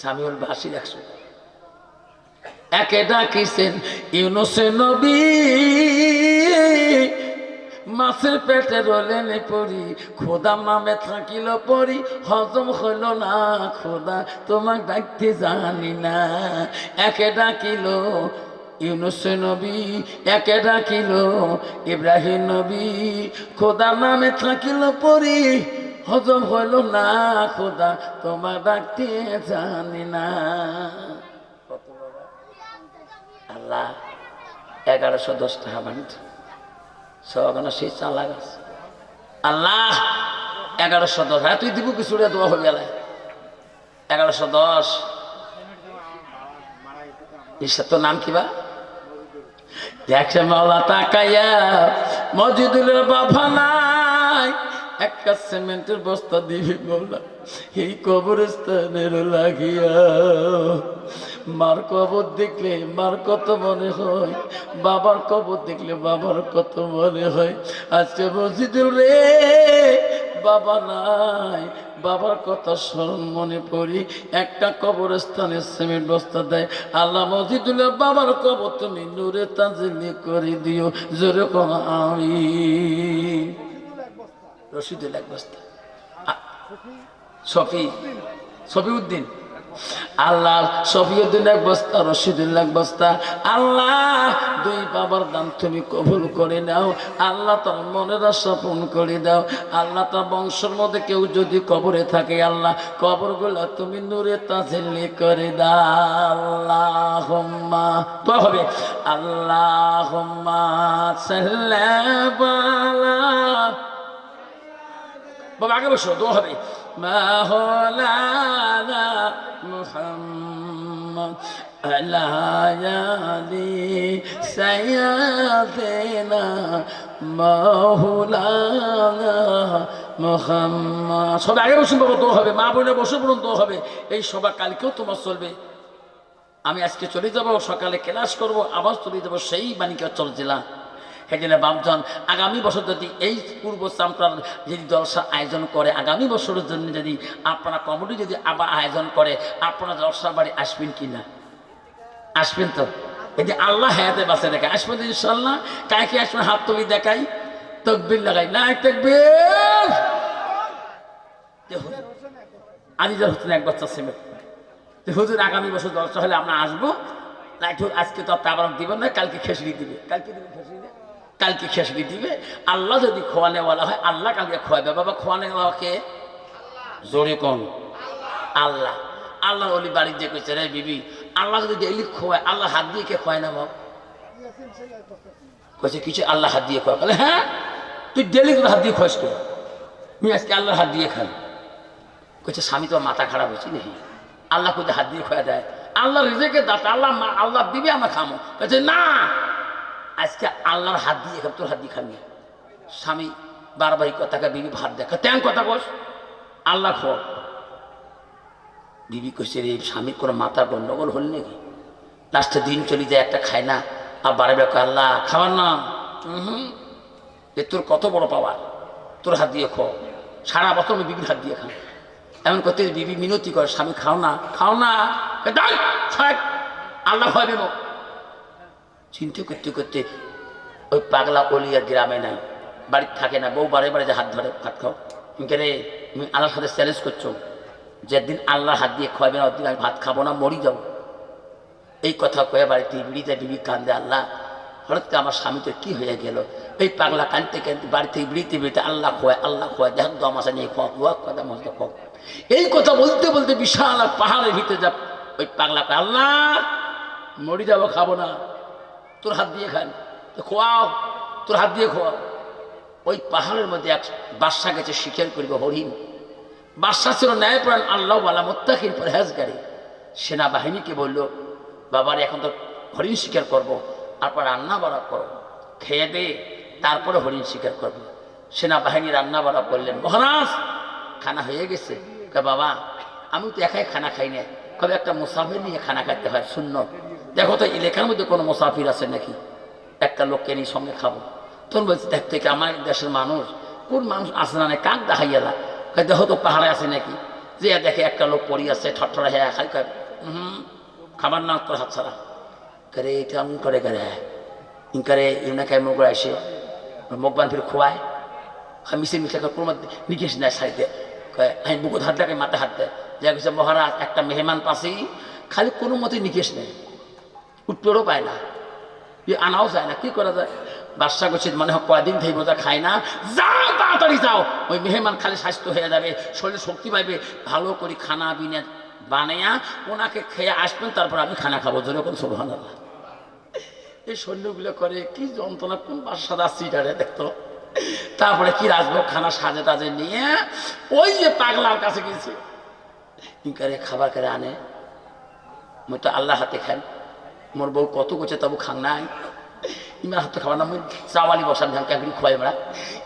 সামিউল বাসির একশো। একে ডাকিছেন ইউনুসে নবী। মাছের পেটে রলেন পড়ি, খোদা নামে থাকিল পড়ি, হজম হইল না, খোদা তোমাক ডাকতে জানি না। একে ডাকিল ইউনুস নবী, একে ডাকিল ইব্রাহিম নবী, খোদা নামে থাকিল পড়ি হজম হইল না, খোদা তোমার ডাকতে জানি না? আল্লাহ, এগারোশো দশ টাকা বানিত সবাই সেই চালা গাছ। আল্লাহ, এগারোশো দশ। হ্যাঁ তুই দিব কিছু দোয়া হয়ে গেল এগারোশো দশ। ঈশ্বর তোর নাম কি বা? দেখছে মাওলা তাকাইয়া মসজিদুলের বাবা নাই একটা সিমেন্টের বস্তা দিবি বললা, এই কবরস্থানের লাগিয়া। মার কবর দেখলে মার কত মনে হয়, বাবার কবর দেখলে বাবার কত মনে হয়। আজকে মসজিদুল রে, বাবা নাই, বাবার কথা স্মরণ মনে পড়ি। একটা কবরস্থানে সিমেন্ট বস্তা দেয়। আল্লাহ মসজিদুল্লাহ বাবার কবর তুমি নূরে তাজিলি করে দিও। জোরে কম আমি রশিদুল এক বস্তা। আ- শফি শফি উদ্দিন আল্লাহ, শফিউদ্দিন এক বস্তা রশিদুল্লাহ এক বস্তা। আল্লাহ, দুই বাবার দান তুমি কবুল করে নাও। আল্লাহ তার মনের আশা পূরণ করে দাও। আল্লাহ তার বংশের মধ্যে কেউ যদি কবরে থাকে, আল্লাহ, কবরগুলো তুমি নূরে তাজেলি করে দাও। আল্লাহ হবে। আল্লাহ সাল্লাহ বাবা, আগে বসো, দোয়া হবে। মাহলানা মুহাম্মদ আলায়ালি সায়াদিনা মাহুলানা মুহাম্মদ। সবাই আগে বসুন বাবা, দোয়া হবে। মা বোনে বসে পড়ুন দোয়া হবে। এই সভা কালকেও তোমার চলবে। আমি আজকে চলে যাব, সকালে ক্লাস করব, আবার চলে যাব সেই বাণিজ্য চলছিলাম সেজন্য বামজন, আগামী বছর যদি এই পূর্ব চাম্পার যদি জলসা আয়োজন করে, আগামী বছরের জন্য যদি আপনারা কমিটি যদি আবার আয়োজন করে, আপনারা জলসা বাড়ি আসবেন কি না? আসবেন তো? যদি আল্লাহ হায়াতে বাসে দেখে, আসবেন ইনশাল্লাহ কায় কি আসবেন? হাত তুলি দেখাই। তকবির লাগাই। না তকবির! আজিজার হোসেন এক বছর তো হুজুর, আগামী বছর দশটা হলে আমরা আসব। না আজকে তো আপনার দিবেন না, কালকে খেসড়ি দিবে। কালকে দিবে খেসড়ি না? কালকে খেসড়ি দিবে। আল্লাহ যদি খোয়ানেওয়ালা হয় আল্লাহ কালকে খোয়াবে বাবা খোয়ানেওয়ালাকে জোরে কম আল্লাহ। আল্লাহ অলি বাড়ি দিয়ে কইছে রে বিবি আল্লাহ যদি ডেইলি খোয়ায় আল্লাহ হাত দিয়ে কে খোয়ায় না বাবা? কইছে কিছু আল্লাহ হাত দিয়ে খোয়া। বলে হ্যাঁ তুই ডেলি তোর হাত দিয়ে খোয়াস করে তুমি আজকে আল্লাহর হাত দিয়ে খান কইছে স্বামী তো মাথা খারাপ হয়েছে নাকি? আল্লাহ কোথায় হাত দিয়ে খোয়া দেয় আল্লাহ রিজেকে দাতা আল্লাহ আল্লাহ দিবে আমরা খামো। বলছে না আজকে আল্লাহর হাত দিয়ে খাব তোর হাত দিয়ে খাবি। স্বামী বারবার এই কথাকে বিবি, ভাত দেখা তেন কথা বস আল্লাহ খো বিবি কইছে, রে, স্বামীর কোনো মাথা গন্ডগোল হল নাকি? লাস্টে দিন চলে যায়, একটা খায় না। আর বারে বেকা আল্লাহ, খাবার না হুম এ তোর কত বড় পাওয়ার। তোর হাত দিয়ে খো সারা বছর আমি বিবির হাত দিয়ে খাই এমন করতে বিবি মিনতি করে, স্বামী, খাও না খাও না। আল্লাহ ভয় দেব চিন্তা করতে করতে ওই পাগলা অলিয়া গ্রামে নাই, বাড়িতে থাকে না, বউ বারে বারে যে হাত ধরে, ভাত খাও। কিন্তু রে তুমি আল্লাহর সাথে চ্যালেঞ্জ করছ। যেদিন আল্লাহ হাত দিয়ে খাওয়াবে না, ওদিন আমি ভাত খাব না, মরি যাব। এই কথা কয়ে বাড়িতে বিড়িতে বিবি কান্দে, আল্লাহ, হঠাৎ করে আমার স্বামীতে কি হয়ে গেল? এই পাগলা কানতে কানতে বাড়িতে বিড়িতে বিড়িতে আল্লাহ খোয়ায় আল্লাহ খোয়ায় দেখ দম আসা নিয়ে খোয়া খোয়া কথা মজা খোয়া। এই কথা বলতে বলতে বিশাল এক পাহাড়ের ভিতরে যা ওই পাগলা আল্লাহ, মরি যাব, খাব না। তোর হাত দিয়ে খান তো খোয়াও, তোর হাত দিয়ে খোয়াও। ওই পাহাড়ের মধ্যে এক বাদশা গেছে শিকার করিব, হরিণ। বাদশা ছিল ন্যায়প্রাণ আল্লাহ বালা মোত্তাকির পরহেজগারি। সেনাবাহিনীকে বলল, বাবার, এখন তো হরিণ শিকার করব, তারপর রান্না বাড়া করো। খেয়ে দে, তারপরে হরিণ শিকার করব। সেনাবাহিনী রান্না বাড়া করলেন, মহারাজ, খানা হয়ে গেছে। বাবা, আমি তো একাই খানা খাই না কবে একটা মুসাফির নিয়ে খানা খাইতে হয়, শূন্য। দেখো তো এলাকার মধ্যে কোনো মুসাফির আছে নাকি? একটা লোককে নিয়ে সঙ্গে খাব। তখন বলছি, দেখ থেকে আমার দেশের মানুষ? কোন মানুষ আসে না কাক দেখাইয়ালা কয়, দেখো তো, পাহাড়ে আছে নাকি? যে দেখে একটা লোক পড়ি আছে ঠট্টরা হ্যাঁ কয় হুম খাবার না তোর হাত ছাড়া। করে এটা এমন করে করে? ইনকারে ইউনাকে আসে মুখ বান ফিরে খোয়ায়। মিশে মিশে কোনো নিকেশ নেয় সাইডে আমি বুকুত হাত দেখে মাথা হাত দেয় যা কিছু মহারাজ, একটা মেহমান পাশেই খালি কোনো মতে নিকেশ নেই। উত্তরও পায় না। ই আনাও যায় না, কি করা যায়? বাদশা করছে মানে কয়দিন থেকে বোঝা খায় না। যাও, তাড়াতাড়ি যাও। ওই মেহমান খালি স্বাস্থ্য হয়ে যাবে, শরীরে শক্তি পাইবে। ভালো করে খানা বিনে বানাইয়া ওনাকে খেয়ে আসবেন, তারপর আমি খানা খাব। যেরকম সোভান এই সৈন্যগুলো করে, কি যন্ত্রণা, কোন বাসার আসছি ডারে দেখতো? তারপরে কি রাজভোগ খানা সাজে টাজে নিয়ে ওই যে পাগলার কাছে গেছে। কি করে খাবার করে আনে। মই তো আল্লাহ হাতে খান মোর বউ কত করছে তবু খাং নাই। ইমার হাতে খাবার না চাওয়ালি বসান ধান কাকড়ি খুয়াই বেড়া।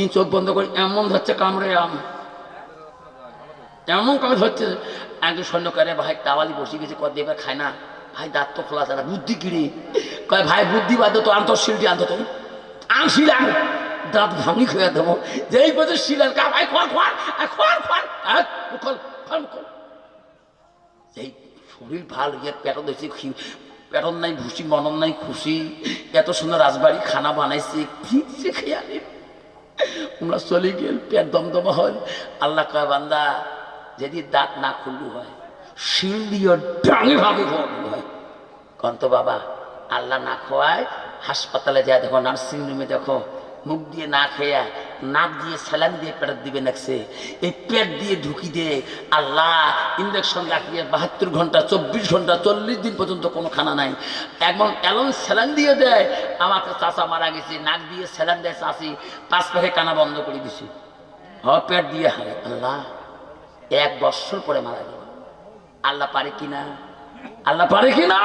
ই চোখ বন্ধ করে, এমন ধরছে কামড়ে আম। এমন কামে ধরছে, একজন সৈন্য করে ভাই, টাওয়ালি বসে গেছে কত এবার খায় না। ভাই, দাঁত তো খোলা না, বুদ্ধি কিরে কয়, ভাই, বুদ্ধি বাদ তো, আন্ত শিলটি, আনতো তুমি আন শিল দাঁত ভাঙি খুঁয়ে দেবো। যেই বলছে শিল কা, ভাই খোয়ার খোয়ার খোয়ার খোয়ার খোল খোল খোল এই শরীর ভালো ইয়ে পেটন দিয়েছে পেটন নাই, ভুসি, মনন নাই, খুশি। এত সুন্দর রাজবাড়ি, খানা বানাইছে ঠিকছে খেয়ে আনি। আমরা চলে গেল, পেট দমদমা হয়। আল্লাহ কয়, বান্দা যদি দাঁত না খুললু হয় শিল দিয়ে ডাঙে ভাবে হয়। কন্ত বাবা, আল্লাহ না খোয়ায়, হাসপাতালে যায়, দেখো নার্সিং রুমে দেখো, মুখ দিয়ে না খেয়া নাক দিয়ে স্যালান দিয়ে পেট দিবে নাকছে। এই পেট দিয়ে ঢুকি দে আল্লাহ ইঞ্জেকশন রাখিয়ে বাহাত্তর ঘণ্টা, চব্বিশ ঘণ্টা, চল্লিশ দিন পর্যন্ত কোনো খানা নাই। এমন এমন স্যালান দিয়ে দেয়। আমাকে চাষা মারা গেছে, নাক দিয়ে স্যালান দেয় চাষি পাঁচ পাখে কানা বন্ধ করে দিছে। হ, পেট দিয়ে হারে। আল্লাহ, এক বৎসর পরে মারা গেল। আল্লাহ পারে কিনা? আল্লাহ পারে কিনা?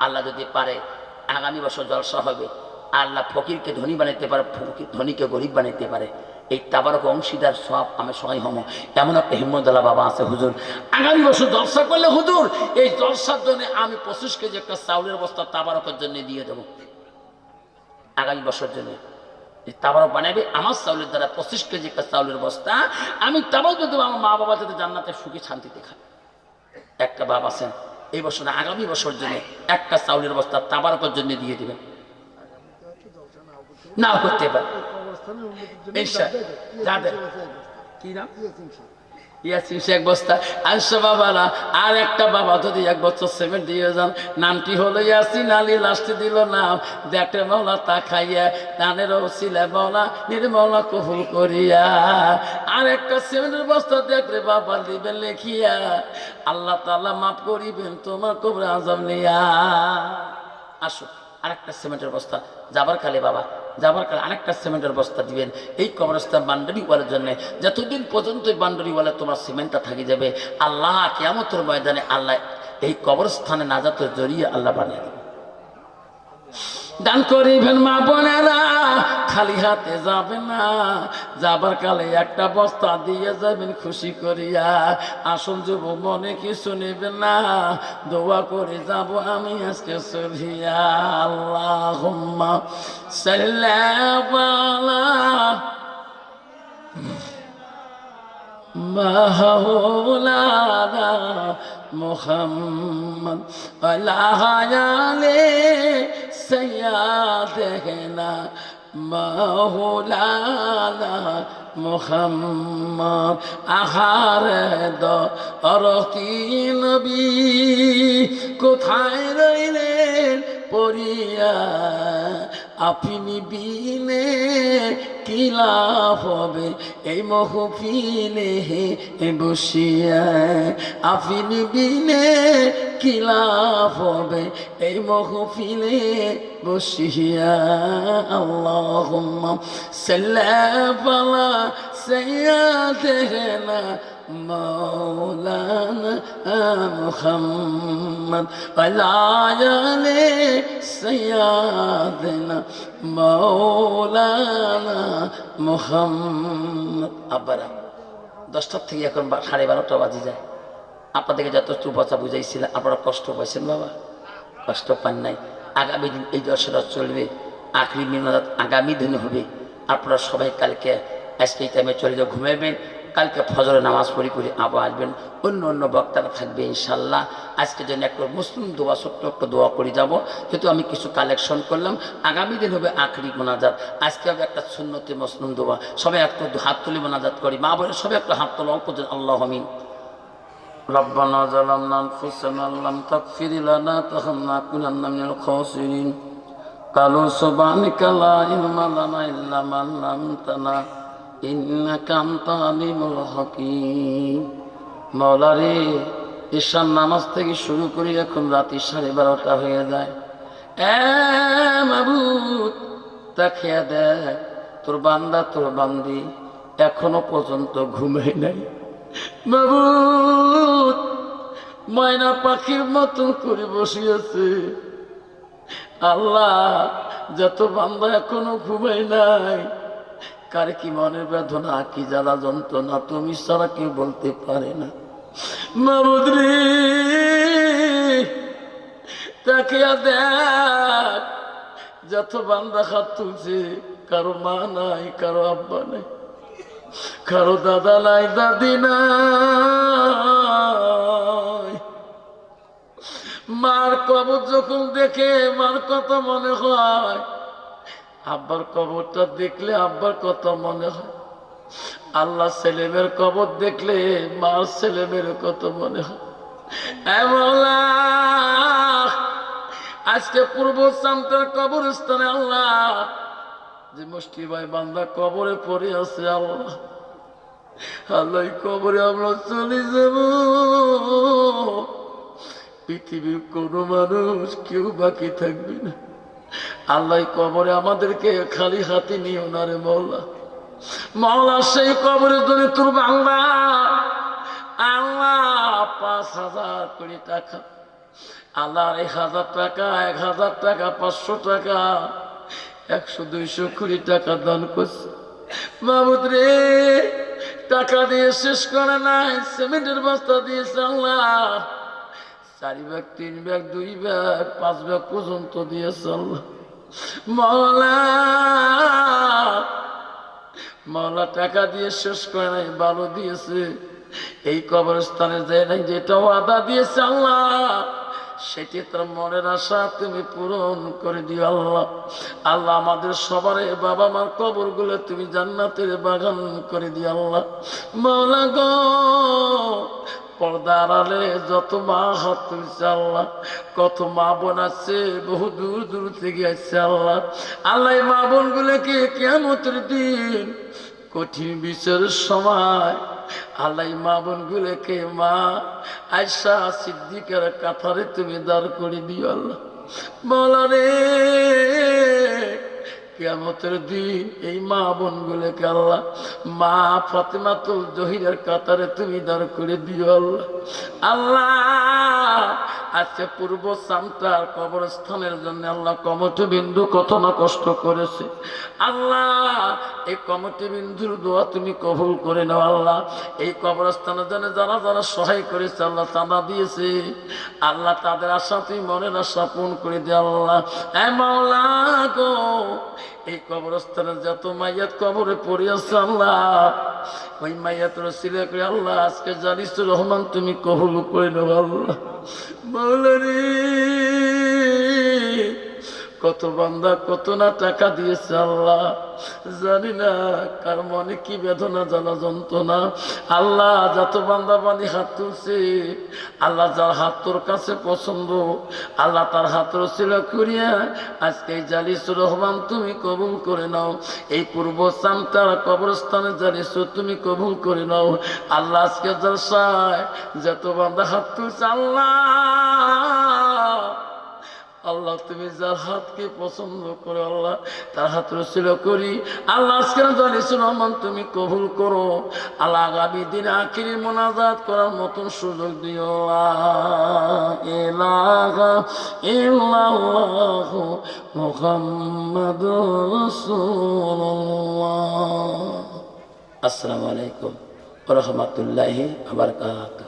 আল্লাহ যদি পারে, আগামী বছর জলসা হবে। আল্লাহ ফকিরকে ধনী বানাইতে পারে, ফকির ধনীকে গরিব বানাইতে পারে। এই তাবারক অংশীদার সব আমি সহায় হম। এমন একটা হিম্মদালা বাবা আছে হুজুর। আগামী বছর জলসা করলে হুজুর, এই জলসার জন্য আমি পঁচিশ কেজি একটা চাউলের বস্তা তাবারকের জন্য দিয়ে দেবো। আগামী বছর জন্য। তাবারক বানাবে আমার চাউলের দ্বারা পঁচিশ কেজি একটা চাউলের বস্তা আমি তাবারক দেবো, আমার মা বাবা যাতে জান্নাতে সুখী শান্তিতে খায়। একটা বাবা আছেন, এই বছর আগামী বছর জন্য একটা চাউলের বস্তা তাবারকের জন্য দিয়ে দিবেন। নাও করতে পারে আর একটা বাবা যদি এক বছর সেমেন্ট দিয়ে যান নামটি হলো ইয়াসিন আলী লাস্টে দিল নাম দেখে মৌলা তা খাইয়া দানের ওসিলা মৌলা নির্মলা কবুল করিয়া আর একটা সেমেন্টের বস্তা দেখলে বাবা দিবেন লেখিয়া আল্লাহ তাআলা মাফ করিবেন তোমার কবরে আজম নিয়া আসো আরেকটা সিমেন্টের বস্তা যাবার কালে বাবা যাবার কারণে আরেকটা সিমেন্টের বস্তা দিবেন। এই কবরস্থান বান্ডারিওয়ালার জন্য। যতদিন পর্যন্ত বান্ডারিওয়ালা তোমার সিমেন্টটা থাকি যাবে, আল্লাহ কেমতর ময়দানে আল্লাহ এই কবরস্থানে নাজাতের জড়িয়ে আল্লাহ বানিয়ে দেবে দান করিবেন মা বোনেরা, খালি হাতে যাবে না। যাবার কালে একটা বস্তা দিয়ে যাবেন খুশি করিয়া। আসল যুব মনে কিছু নেবে না। দোয়া করে যাব আমি আজকে সরিয়া। আল্লাহ মাহৌলানা মোহাম্মদ আল্লাহ সাইয়া দেখে না মাহুলানা মোহাম্মদ কি দরকিনবী কোথায় রইলেন পড়িয়া আপনি বিনে কিলাফ হবে এই মহফিলে বসিয়া আপনি বিনে কিলাফ হবে? এই মহফিলে বসিয়া আল্লাহ সাল্লাফালা সাইয়াদেনা মৌলানা মুহাম্মদ আলায়ালে সাইয়াদেনা মৌলানা মুহাম্মদ। আবার দশটার থেকে এখন সাড়ে বারোটা বাজে যায়। আপনাদেরকে যত চুপাচা বুঝাইছিলাম। আপনারা কষ্ট পাইছেন বাবা? কষ্ট পান নাই। আগামী দিন এই দশটা চলবে। আখরি মিনাত আগামী দিন হবে। আপনারা সবাই কালকে আজকে এই টাইমে চলে যাও ঘুমাবেন কালকে ফজরে নামাজ পড়ি করে আবার আসবেন। অন্য অন্য বক্তারা থাকবে ইনশাল্লাহ আজকে জন্য একটু মুসলিম দোয়া, ছোট্ট একটা দোয়া করে যাব। যেহেতু আমি কিছু কালেকশন করলাম, আগামী দিন হবে আখরি মোনাজাত। আজকে হবে একটা সুন্নতি মুসলিম দোয়া। সবাই একটু হাত তুলে মোনাজাত করি। মা বলে সবাই একটা হাত তোলা। অল্প আল্লাহ আমিন। ربنا ظلمنا أنفسنا لم تغفر لنا ترحمنا كنا من الخاسرين قالوا سبحانك لا علم لنا إلا ما علمتنا إنك أنت العليم الحكيم মৌলা রে ঈশান নামাজ থেকে শুরু করি এখন রাতি সাড়ে বারোটা হয়ে যায় এ মাবুদ তা খেয়ে দেখ তোর বান্দা তোর বান্দি এখনো পর্যন্ত ঘুমাই নাই মাবুদ ময়না পাখির মতন করে বসিয়েছে। আল্লাহ, যত বান্দা এখনও ঘুমাই নাই, কার কি মনের বেদনা, কি জ্বালা যন্ত্রণা, তুমি ছাড়া কেউ বলতে পারে না। মাবুদ রে, তাকে দেখ, যত বান্দা হাত তুলছে, কারও মা নাই, কারও আব্বা নাই। কারও দাদা নাই, দাদি নাই। মার কবর যখন দেখে, মার কথা মনে হয়। আব্বার কবরটা দেখলে আব্বার কথা মনে হয়। আল্লাহ ছেলেমের কবর দেখলে মার ছেলেমের কত মনে হয়। আজকে পূর্ব সামটার কবরস্থানে আল্লাহ যে মুষ্টি ভাই বান্দা কবরে পড়ে আছে আল্লাহ। আল্লাহ কবরে আমরা চলে যাব। পৃথিবীর কোনো মানুষ কেউ বাকি থাকবে না। আল্লাহ কবরে আমাদেরকে খালি হাতে নিও না রে মৌলা। মৌলা, সেই কবরের জন্য তোর বাংলা। আল্লাহ, পাঁচ হাজার কোটি টাকা। আল্লাহ এক হাজার টাকা, এক হাজার টাকা, পাঁচশো টাকা। একশো দুইশো কোটি টাকা দান করছে। মাহমুদ রে, টাকা দিয়ে শেষ করে নাই, সিমেন্টের বস্তা দিয়েছে আল্লাহ। চারি ব্যাগ, তিন ব্যাগ, দুই ব্যাগ, পাঁচ ব্যাগ পর্যন্ত দিয়েছে আল্লাহ। মাওলা টাকা দিয়ে শেষ করে নাই, ভালো দিয়েছে। এই কবরস্থানে যায় নাই, যেটা আদা দিয়েছে আল্লাহ। সেটি তার মনের আশা তুমি পূরণ করে দিও আল্লাহ। আল্লাহ আমাদের সবার বাবা মার কবরগুলো তুমি জান্নাতের বাগান করে দিও আল্লাহ। মৌলা গো পর্দা আড়ালে যত মা হাত তুলছে আল্লাহ, কত মা বোন আছে, বহু দূর দূর থেকে আসছে আল্লাহ। আল্লাহ মা বোন গুলোকে কেমতের দিন কঠিন বিচারের সময় আল্লাহ, মা বোন গুলোকে মা আয়সা সিদ্দিকের কাথারে তুমি দাঁড় করে দিও আল্লাহ। বলা রে কেমতের দিন এই মা বোনগুলোকে আল্লাহ, মা ফাতেমাতুল জহিরের কাতারে তুমি দাঁড় করে দিও আল্লাহ। আল্লাহ, আজকে পূর্ব সামটার কবরস্থানের জন্য আল্লাহ কমটি বিন্দু কত না কষ্ট করেছে। আল্লাহ, এই কমটি বিন্দুর দোয়া তুমি কবুল করে নাও আল্লাহ। এই কবরস্থানের জন্য যারা যারা সহায় করেছে আল্লাহ চাঁদা দিয়েছে। আল্লাহ তাদের আশা তুমি মনের আশা পূরণ করে দে আল্লাহ। এ মাওলা গো এই কবরস্থানে যত মাইয়াত কবরে পড়িয়াছ আল্লাহ, ওই মাইয়াত রসিলে করে আল্লাহ, আজকে জানিস রহমান, তুমি কবুল করে নেব আল্লাহ। মাওলারি কত বান্দা, কত না টাকা দিয়েছে আল্লাহ। জানি না কার মনে কি বেদনা জ্বালা যন্ত্রণা। আল্লাহ যত বান্দা বানি হাত তুলছে, আল্লাহ যার হাত তোর কাছে পছন্দ, আল্লাহ তার হাত রসিল করিয়া আজকে এই রহমান তুমি কবুল করে নাও। এই পূর্ব সামটার কবরস্থানে জালিসু তুমি কবুল করে নাও। আল্লাহ আজকে জলসায় যত বান্দা হাত তুলছে, আল্লাহ আল্লাহ, তুমি যার হাতকে পছন্দ করো, আল্লাহ, তার হাত রসিল করি। আল্লাহ, আজকে জানিস রহমান, তুমি কবুল করো। আল্লাহ, আগামী দিন আখিরি মোনাজাত করার মতন সুযোগ দিও। ইল্লাল্লাহ মুহাম্মাদ আসসালামু আলাইকুম রাহমাতুল্লাহি বারাকাতুহু।